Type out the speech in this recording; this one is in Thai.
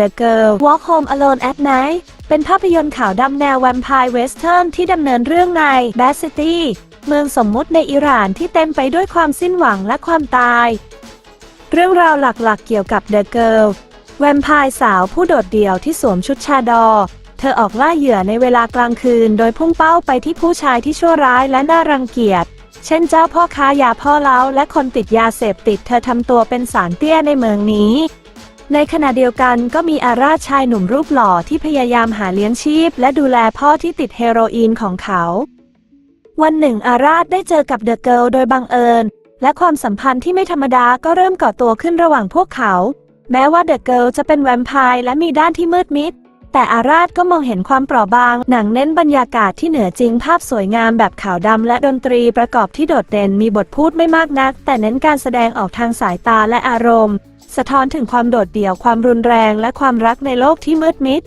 The Girl Walk Home Alone at Night เป็นภาพยนตร์ข่าวดำแนวแวมไพร์เวสเทิร์นที่ดำเนินเรื่องใน Bad City เมืองสมมุติในอิหร่านที่เต็มไปด้วยความสิ้นหวังและความตาย เรื่องราวหลักๆเกี่ยวกับ The Girl แวมไพร์สาวผู้โดดเดี่ยวที่สวมชุดชาดอ เธอออกล่าเหยื่อในเวลากลางคืน โดยพุ่งเป้าไปที่ผู้ชายที่ชั่วร้ายและน่ารังเกียจ เช่นเจ้าพ่อค้ายาพ่อเล้าและคนติดยาเสพติด เธอทำตัวเป็นสารเตี้ยในเมืองนี้ ในขณะเดียวกันก็มีอาราชายหนุ่มรูปหล่อที่พยายามหาเลี้ยงชีพ และดูแลพ่อที่ติดเฮโรอีนของเขา วันหนึ่งอาราชได้เจอกับเดอะเกิลโดยบังเอิญ และความสัมพันธ์ที่ไม่ธรรมดาก็เริ่มก่อตัวขึ้นระหว่างพวกเขา แม้ว่าเดอะเกิลจะเป็นแวมไพร์และมีด้านที่มืดมิด แต่อาราธก็มองเห็นความเปราะบาง หนังเน้นบรรยากาศที่เหนือจริงภาพสวยงามแบบขาวดำและดนตรีประกอบที่โดดเด่นมีบทพูดไม่มากนัก แต่เน้นการแสดงออกทางสายตาและอารมณ์ สะท้อนถึงความโดดเดี่ยวความรุนแรงและความรักในโลกที่มืดมิด